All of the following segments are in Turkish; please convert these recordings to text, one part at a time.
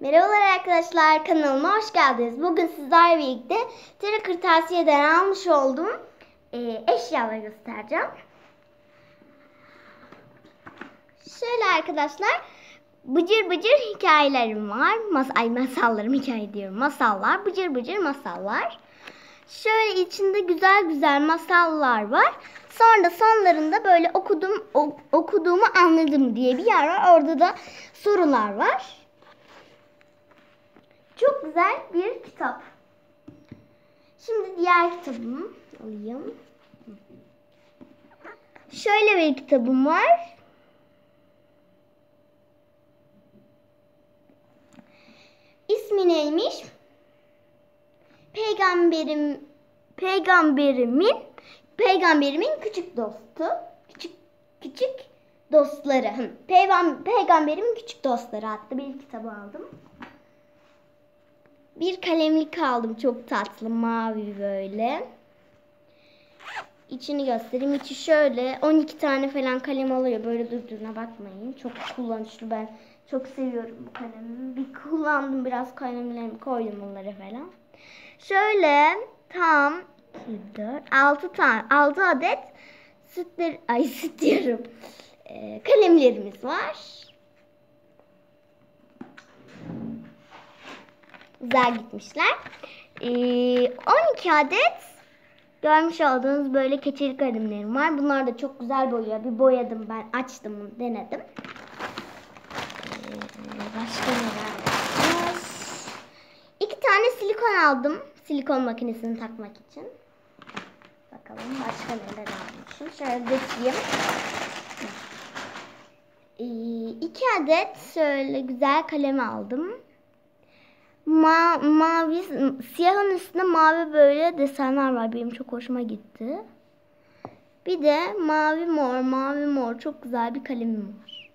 Merhabalar arkadaşlar kanalıma hoş geldiniz. Bugün sizlerle birlikte Tera Kırtasiye'den almış olduğum e, eşyaları göstereceğim. Şöyle arkadaşlar bıcır bıcır hikayelerim var. Mas ay masallarım hikaye diyorum. Masallar bıcır bıcır masallar. Şöyle içinde güzel güzel masallar var. Sonra da sonlarında böyle okudum o- okuduğumu anladım diye bir yer var. Orada da sorular var. Çok güzel bir kitap. Şimdi diğer kitabımı alayım. Şöyle bir kitabım var. İsmi neymiş? Peygamberim peygamberimin peygamberimin küçük dostu. Küçük küçük dostları. Peygamberimin küçük dostları adlı bir kitabı aldım. Bir kalemlik aldım çok tatlı mavi böyle. İçini göstereyim. İçi şöyle 12 tane falan kalem alıyor. Böyle durduğuna bakmayın. Çok kullanışlı ben çok seviyorum bu kalemi. Bir kullandım biraz kalemlerimi koydum onlara falan. Şöyle tam 2, 4, 6 tane 6 adet sütler ay süt diyorum. Ee, kalemlerimiz var. Güzel gitmişler. Ee, 12 adet görmüş olduğunuz böyle keçeli kalemlerim var. Bunlar da çok güzel boyuyor. Bir boyadım ben. Açtım, denedim. Ee, başka neler var? İki tane silikon aldım. Silikon makinesini takmak için. Bakalım başka neler almışım. Şöyle dökeyim. Ee, iki adet şöyle güzel kalem aldım. Ma mavi siyahın üstünde mavi böyle desenler var. Benim çok hoşuma gitti. Bir de mavi mor, mavi mor çok güzel bir kalemim var.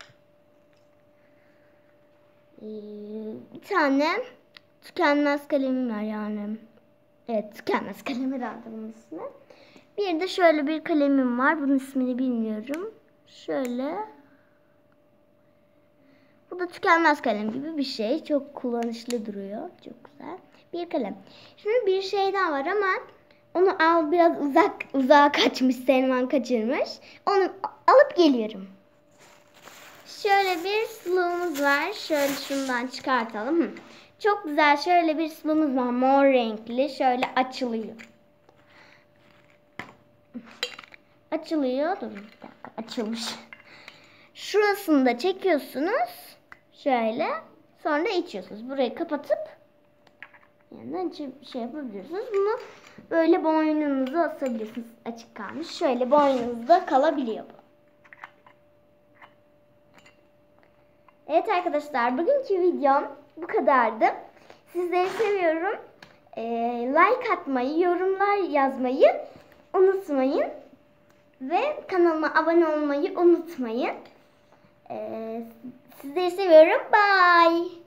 Ee, bir tane tükenmez kalemim var yani. Evet tükenmez kalem herhalde bunun ismi. Bir de şöyle bir kalemim var. Bunun ismini bilmiyorum. Şöyle bu da tükenmez kalem gibi bir şey. Çok kullanışlı duruyor. Çok güzel. Bir kalem. Şimdi bir şey daha var ama onu al biraz uzak uzağa kaçmış. Selman kaçırmış. Onu alıp geliyorum. Şöyle bir suluğumuz var. Şöyle şundan çıkartalım. Çok güzel şöyle bir suluğumuz var. Mor renkli. Şöyle açılıyor. Açılıyor. Dur bir dakika. Açılmış. Şurasını da çekiyorsunuz. Şöyle. Sonra içiyorsunuz. Burayı kapatıp yandan bir şey yapabiliyorsunuz. Bunu böyle boynunuza asabilirsiniz. Açık kalmış. Şöyle boynunuzda kalabiliyor bu. Evet arkadaşlar bugünkü videom bu kadardı. Sizleri seviyorum. Ee, like atmayı, yorumlar yazmayı unutmayın. Ve kanalıma abone olmayı unutmayın. Ee, seviyorum. Bye.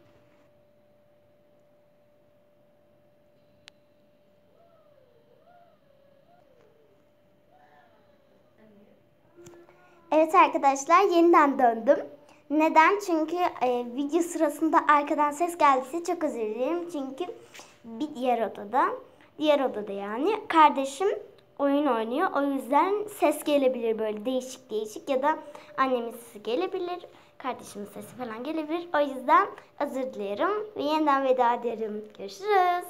Evet arkadaşlar yeniden döndüm. Neden? Çünkü e, video sırasında arkadan ses geldiyse çok özür dilerim. Çünkü bir diğer odada, diğer odada yani kardeşim oyun oynuyor. O yüzden ses gelebilir böyle değişik değişik ya da annemin sesi gelebilir. Kardeşimin sesi falan gelebilir. O yüzden özür dilerim ve yeniden veda ederim. Görüşürüz.